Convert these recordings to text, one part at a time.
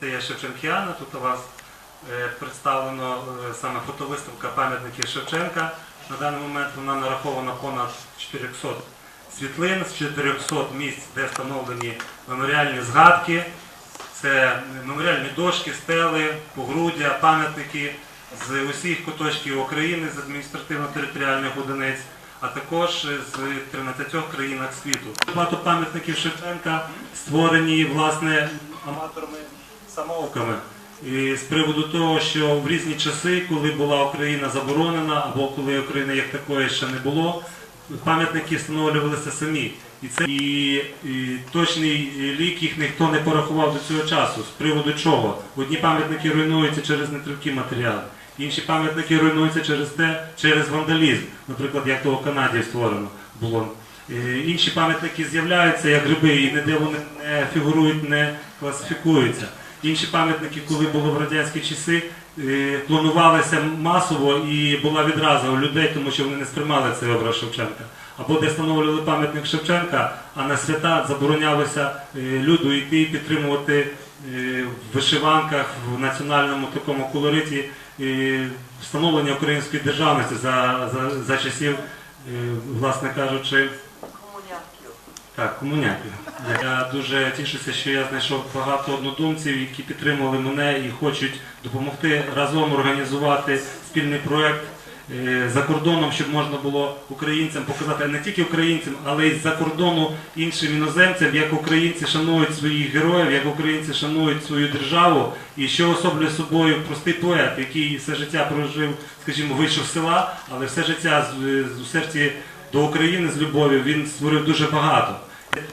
Це є Шевченкіана. Тут у вас е, представлено е, саме фотовиставка пам'ятників Шевченка. На даний момент вона нарахована понад 400 світлин з 400 місць, де встановлені меморіальні згадки. Це меморіальні дошки, стели, погруддя, пам'ятники з усіх куточків України, з адміністративно-територіальних одиниць, а також з 13 країнах світу. Багато пам'ятників Шевченка створені власне аматорами самоуками. І з приводу того, що в різні часи, коли була Україна заборонена, або коли України як такої ще не було, пам'ятники встановлювалися самі. І це і, і точний лік їх ніхто не порахував до цього часу. З приводу чого? Одні пам'ятники руйнуються через нетривкі матеріали, інші пам'ятники руйнуються через те, через вандалізм, наприклад, як то у Канаді створено було. Е, Інші пам'ятники з'являються як гриби, і ніде вони не фігурують, не класифікуються. Інші пам'ятники, коли було в радянські часи, е, планувалися масово і була відраза у людей, тому що вони не сприймали цей образ Шевченка. Або де встановлювали пам'ятник Шевченка, а на свята заборонялося е, люду йти підтримувати е, в вишиванках в національному такому колориті встановлення української державності за, за, за часів, власне кажучи. Так, комуняків. Я дуже тішуся, що я знайшов багато однодумців, які підтримували мене і хочуть допомогти разом організувати спільний проект е, за кордоном, щоб можна було українцям показати, не тільки українцям, але й за кордону іншим іноземцям, як українці шанують своїх героїв, як українці шанують свою державу, і що особлює собою простий поет, який все життя прожив, скажімо, вийшов з села, але все життя у серці до України з любов'ю він створив дуже багато.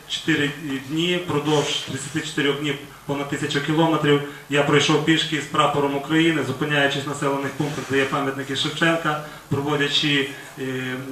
Чотири дні, впродовж 34 днів, понад тисячу кілометрів, я пройшов пішки з прапором України, зупиняючись в населених пунктах, де є пам'ятники Шевченка, проводячи е,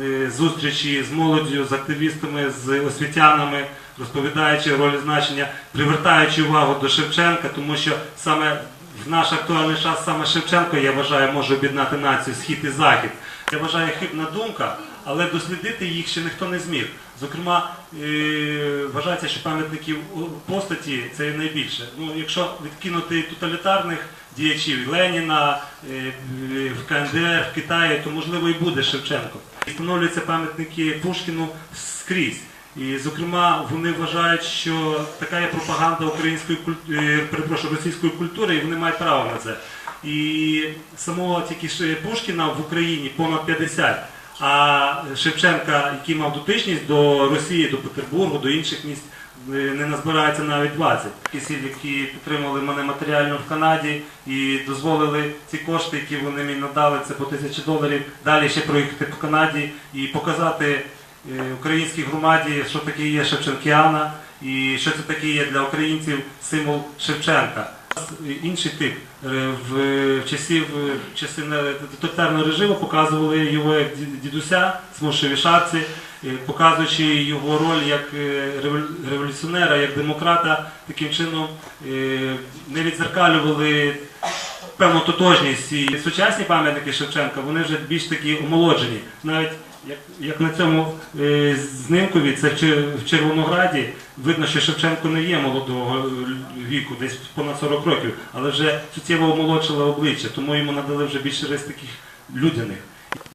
е, зустрічі з молоддю, з активістами, з освітянами, розповідаючи роль значення, привертаючи увагу до Шевченка, тому що саме в наш актуальний час саме Шевченко, я вважаю, може об'єднати націю схід і захід. Я вважаю хибна думка, але дослідити їх ще ніхто не зміг. Зокрема, е, вважається, що пам'ятників постаті це найбільше. Ну, якщо відкинути тоталітарних діячів Леніна е, е, в КНДР, в Китаї, то можливо і буде Шевченко. Встановлюються пам'ятники Пушкіну скрізь. І, зокрема, вони вважають, що така є пропаганда української культури, перепрошую, російської культури, і вони мають право на це. І самого тільки Пушкіна в Україні понад 50. А Шевченка, який мав дотичність до Росії, до Петербургу, до інших міст, е, не назбирається навіть 20. Такі сіль, які підтримали мене матеріально в Канаді і дозволили ці кошти, які вони мені надали, це по тисячі доларів, далі ще проїхати по Канаді і показати е, українській громаді, що таке є Шевченкіана і що це таке є для українців символ Шевченка. Інший тип Е, в, часів в часи тоталітарного режиму показували його як дідуся, смушеві шапці, е, показуючи його роль як е, революціонера, як демократа, таким чином не відзеркалювали певну тотожність. І сучасні пам'ятники Шевченка вони вже більш такі омолоджені. Навіть як, як на цьому е, знимкові, це в, Червонограді, видно, що Шевченко не є молодого віку, десь понад 40 років, але вже суттєво омолодшили обличчя, тому йому надали вже більше рис таких людяних.